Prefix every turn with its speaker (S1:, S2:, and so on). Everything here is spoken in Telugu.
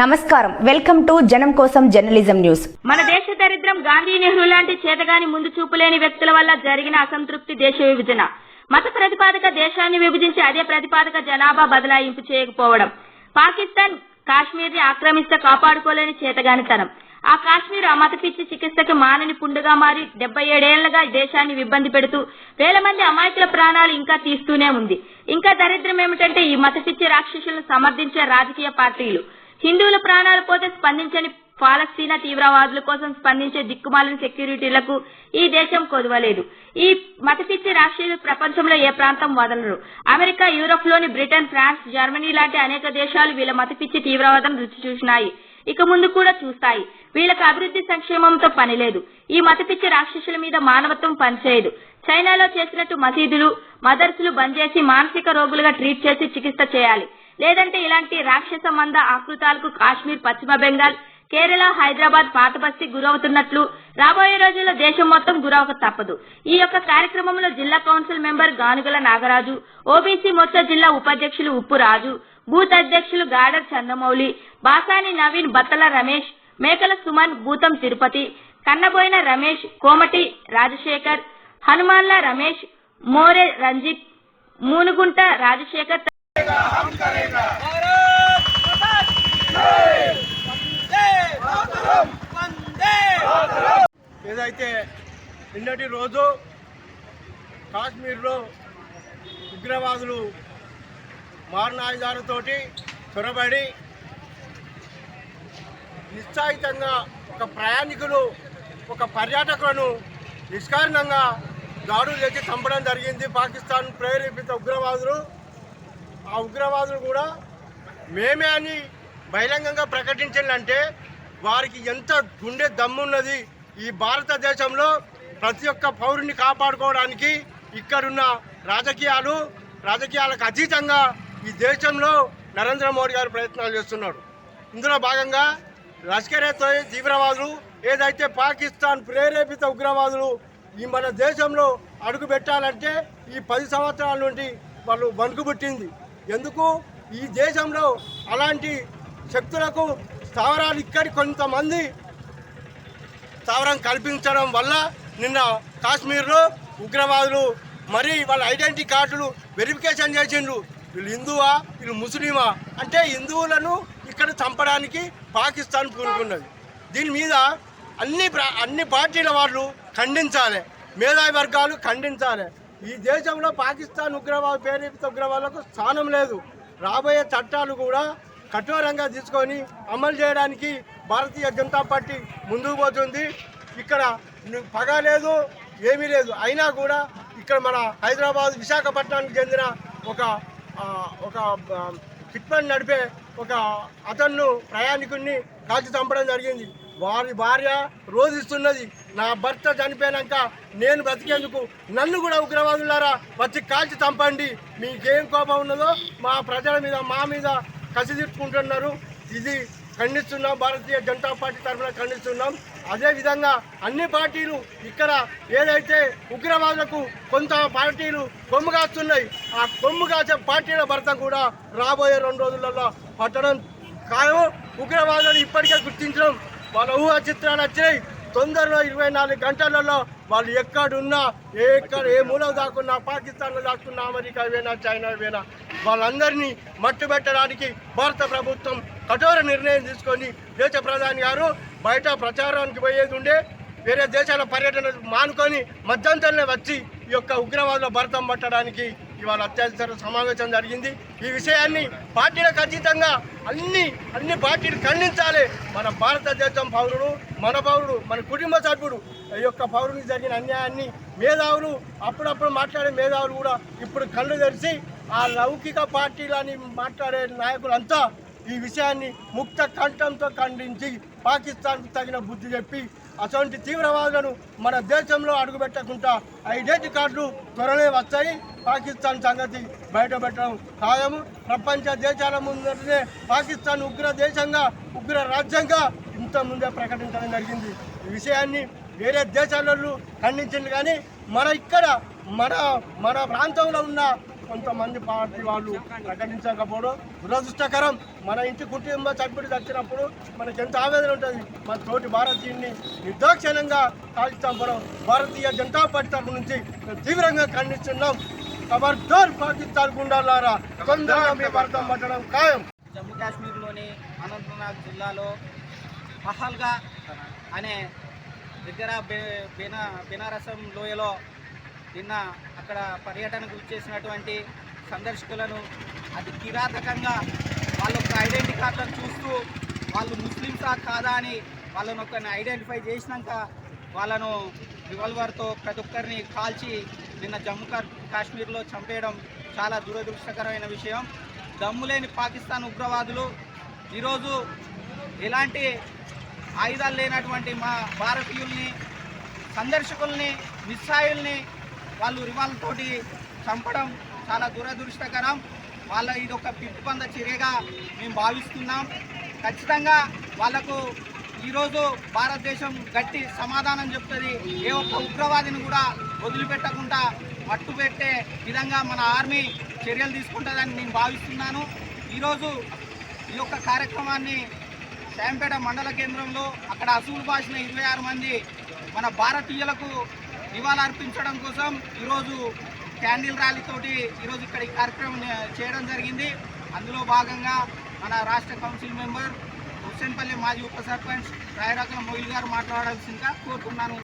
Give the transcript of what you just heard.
S1: నమస్కారం. వెల్కమ్ టు జనం కోసం జర్నలిజం న్యూస్.
S2: మన దేశ దరిద్రం గాంధీ నెహ్రూ లాంటి చేతగాని ముందు చూపులేని వ్యక్తుల వల్ల జరిగిన అసంతృప్తి దేశ విభజన. మత ప్రతిపాదక దేశాన్ని విభజించి అదే ప్రతిపాదక జనాభా బదలాయింపు చేయకపోవడం. పాకిస్తాన్ కాశ్మీర్ని ఆక్రమిస్తే కాపాడుకోలేని చేతగానితనం. ఆ కాశ్మీర్ ఆ మత పిచ్చి చికిత్సకి మానని పుండుగా మారి డెబ్బై ఏడేళ్ళుగా దేశాన్ని ఇబ్బంది పెడుతూ వేల మంది అమాయకుల ప్రాణాలు ఇంకా తీస్తూనే ఉంది. ఇంకా దరిద్రం ఏమిటంటే ఈ మత పిచ్చి రాక్షసులను సమర్థించే రాజకీయ పార్టీలు. హిందువుల ప్రాణాలు పోతే స్పందించని పాలస్తీనా తీవ్రవాదుల కోసం స్పందించే దిక్కుమాలిన సెక్యూరిటీలకు ఈ దేశం కొదవలేదు. ఈ మతపిచ్చి రాష్ట్రీయులు ప్రపంచంలో ఏ ప్రాంతం వదలరు? అమెరికా యూరోప్లోని బ్రిటన్ ఫ్రాన్స్ జర్మనీ లాంటి అనేక దేశాలు వీళ్ళ మతపిచ్చి తీవ్రవాదం రుచి చూసినాయి. ఇక ముందు కూడా చూస్తాయి. వీళ్ళకి అభివృద్ధి సంక్షేమంతో పనిలేదు ఈ మతపిచ్చి రాక్షసుల మీద మానవత్వం పనిచేయదు. చైనాలో చేసినట్టు మసీదులు మదర్సులు బంద్ చేసి మానసిక రోగులుగా ట్రీట్ చేసి చికిత్స చేయాలి. లేదంటే ఇలాంటి రాక్షస మంద ఆకృతాలకు కాశ్మీర్ పశ్చిమ బెంగాల్ కేరళ హైదరాబాద్ పాతబస్తి గురవుతున్నట్లు రాబోయే రోజుల్లో దేశం మొత్తం గురవక తప్పదు. ఈ యొక్క కార్యక్రమంలో జిల్లా council member Ganugula Nagaraju OBC మొత్త జిల్లా ఉపాధ్యక్షులు ఉప్పు రాజు బూత్ అధ్యక్షులు గాడర్ చంద్రమౌళి బాసాని నవీన్ బత్తల రమేష్ మేకల సుమన్ భూతం తిరుపతి కన్నబోయిన రమేష్ కోమటి రాజశేఖర్ హనుమాన్ల రమేష్ మోరే రంజిత్ మూనుగుంట రాజశేఖర్
S3: ఏదైతే నిన్నటి రోజు కాశ్మీర్లో ఉగ్రవాదులు మారణాయుధాలతోటి చొరబడి నిశ్చాయితంగా ఒక ప్రయాణికులు ఒక పర్యాటకులను నిష్కారణంగా దాడులు చేసి చంపడం జరిగింది. పాకిస్తాన్ ప్రేరేపిత ఉగ్రవాదులు ఆ ఉగ్రవాదులు కూడా మేమే అని బహిరంగంగా ప్రకటించాలంటే వారికి ఎంత గుండె దమ్మున్నది ఈ భారతదేశంలో ప్రతి ఒక్క పౌరుని కాపాడుకోవడానికి ఇక్కడున్న రాజకీయాలు రాజకీయాలకు అతీతంగా ఈ దేశంలో నరేంద్ర మోడీ గారు ప్రయత్నాలు చేస్తున్నాడు ఇందులో భాగంగా లష్కరే తోయ్ తీవ్రవాదులు ఏదైతే పాకిస్తాన్ ప్రేరేపిత ఉగ్రవాదులు ఈ మన దేశంలో అడుగు పెట్టాలంటే ఈ పది సంవత్సరాల నుండి వాళ్ళు వణుకుబుట్టింది. ఎందుకు ఈ దేశంలో అలాంటి శక్తులకు స్థావరాలు ఇక్కడి కొంతమంది స్థావరం కల్పించడం వల్ల నిన్న కాశ్మీర్లో ఉగ్రవాదులు మరి వాళ్ళ ఐడెంటిటీ కార్డులు వెరిఫికేషన్ చేసిండ్రు. వీళ్ళు హిందువా? వీళ్ళు ముస్లిమా? అంటే హిందువులను ఇక్కడ చంపడానికి పాకిస్తాన్ పూనుకున్నది దీని మీద అన్ని అన్ని పార్టీల వాళ్ళు ఖండించాలి. మేధావి వర్గాలు ఖండించాలి. ఈ దేశంలో పాకిస్తాన్ ఉగ్రవాద ప్రేరేపిత ఉగ్రవాదులకు స్థానం లేదు. రాబోయే చట్టాలు కూడా కఠోరంగా తీసుకొని అమలు చేయడానికి భారతీయ జనతా పార్టీ ముందుకు పోతుంది. ఇక్కడ పగ లేదు ఏమీ లేదు. అయినా కూడా ఇక్కడ మన హైదరాబాద్ విశాఖపట్నానికి చెందిన ఒక ఒక ఆ, నడిపే ఒక అతన్ను ప్రయాణికుడిని కాల్చి చంపడం జరిగింది. వారి భార్య రోధిస్తున్నది. నా భర్త చనిపోయాక నేను బ్రతికేందుకు నన్ను కూడా ఉగ్రవాదులారా వచ్చి కాల్చి చంపండి. మీకేం కోపం ఉన్నదో మా ప్రజల మీద మా మీద కసి తీర్చుకుంటున్నారు ఇది ఖండిస్తున్నాం భారతీయ జనతా పార్టీ తరఫున ఖండిస్తున్నాం. అదేవిధంగా అన్ని పార్టీలు ఇక్కడ ఏదైతే ఉగ్రవాదులకు కొంత పార్టీలు కొమ్ము కాస్తున్నాయి ఆ కొమ్ము కాసే పార్టీల భర్త కూడా రాబోయే రెండు రోజులలో పట్టడం ఖాయం. ఉగ్రవాదులను ఇప్పటికే గుర్తించడం వాళ్ళ ఊహ చిత్రాలు వచ్చినాయి. తొందరలో ఇరవై నాలుగు గంటలలో వాళ్ళు ఎక్కడున్నా ఏ ఎక్కడ ఏ మూలం దాక్కున్నా పాకిస్తాన్లో దాక్కున్నా అమెరికా వేనా చైనా వేనా వాళ్ళందరినీ మట్టు పెట్టడానికి భారత ప్రభుత్వం కఠోర నిర్ణయం తీసుకొని దేశ ప్రధాని గారు బయట ప్రచారానికి పోయేది ఉండే వేరే దేశాల పర్యటన మానుకొని మధ్యంతరనే వచ్చి ఈ యొక్క ఉగ్రవాదుల భరతం పట్టడానికి ఇవాళ అత్యవసర సమావేశం జరిగింది. ఈ విషయాన్ని పార్టీలకు అతీతంగా అన్ని అన్ని పార్టీలు ఖండించాలి. మన భారతదేశం పౌరుడు మన పౌరుడు మన కుటుంబ సభ్యుడు ఈ యొక్క పౌరునికి జరిగిన అన్యాయాన్ని మేధావులు అప్పుడప్పుడు మాట్లాడే మేధావులు కూడా ఇప్పుడు కళ్ళు తెరిచి ఆ లౌకిక పార్టీలని మాట్లాడే నాయకులంతా ఈ విషయాన్ని ముక్త కంఠంతో ఖండించి పాకిస్తాన్కు తగిన బుద్ధి చెప్పి అటువంటి తీవ్రవాదులను మన దేశంలో అడుగుపెట్టకుండా ఐడెంటి కార్డులు త్వరలో వస్తాయి. పాకిస్తాన్ సంగతి బయటపెట్టడం ఖాయము. ప్రపంచ దేశాల ముందరనే పాకిస్తాన్ ఉగ్ర దేశంగా ఉగ్ర రాజ్యంగా ఇంత ముందే ప్రకటించడం జరిగింది. ఈ విషయాన్ని వేరే దేశాలలో ఖండించింది కానీ మన ఇక్కడ మన మన ప్రాంతంలో ఉన్న కొంతమంది పార్టీ వాళ్ళు ప్రకటించకపోవడం దురదృష్టకరం. మన ఇంటి కుటుంబ సభ్యుడు చచ్చినప్పుడు మనకి ఎంత ఆవేదన ఉంటుంది. మన తోటి భారతీయుని నిర్దాక్షణ్యంగా కాల్చిస్తాం భారతీయ జనతా పార్టీ తరపు నుంచి తీవ్రంగా ఖండిస్తున్నాం. ఖబర్దార్ పాకిస్తాన్ గుండాలారా తొందరగా మీ భర్తం పట్టడం ఖాయం.
S4: జమ్మూ కాశ్మీర్లోని అనంతనాగ్ జిల్లాలో పహల్గా అనే దగ్గర బెనా బెనారసం లోయలో నిన్న అక్కడ పర్యటనకు చేసినటువంటి సందర్శకులను అది కిరాతకంగా వాళ్ళ యొక్క ఐడెంటిటీ కార్డులను చూస్తూ వాళ్ళు ముస్లింసా కాదా అని వాళ్ళను ఒక ఐడెంటిఫై చేసినాక వాళ్ళను రివాల్వర్తో ప్రతి ఒక్కరిని కాల్చి నిన్న జమ్మూ కాశ్మీర్లో చంపేయడం చాలా దురదృష్టకరమైన విషయం. దమ్ములేని పాకిస్తాన్ ఉగ్రవాదులు ఈరోజు ఎలాంటి ఆయుధాలు లేనటువంటి మా భారతీయుల్ని సందర్శకుల్ని మిస్సాయిల్ని వాళ్ళు రివాల్తోటి చంపడం చాలా దురదృష్టకరం. వాళ్ళ ఇది ఒక పిట్టుపంద చర్యగా మేము భావిస్తున్నాం. ఖచ్చితంగా వాళ్ళకు ఈరోజు భారతదేశం గట్టి సమాధానం చెప్తుంది. ఏ ఒక్క ఉగ్రవాదిని కూడా వదిలిపెట్టకుండా మట్టు పెట్టే విధంగా మన ఆర్మీ చర్యలు తీసుకుంటుందని నేను భావిస్తున్నాను. ఈరోజు ఈ యొక్క కార్యక్రమాన్ని శాంపేట మండల కేంద్రంలో అక్కడ అసూలు భాషన ఇరవై ఆరు మంది మన భారతీయులకు నివాళులర్పించడం కోసం ఈరోజు క్యాండిల్ ర్యాలీతోటి ఈరోజు ఇక్కడ ఈ కార్యక్రమం చేయడం జరిగింది. అందులో భాగంగా మన రాష్ట్ర కౌన్సిల్ మెంబర్ హుస్సేన్పల్లి మాజీ ఉప సర్పంచ్ రాయరకల మొయిల్ గారు మాట్లాడాల్సిందిగా కోరుకున్నాను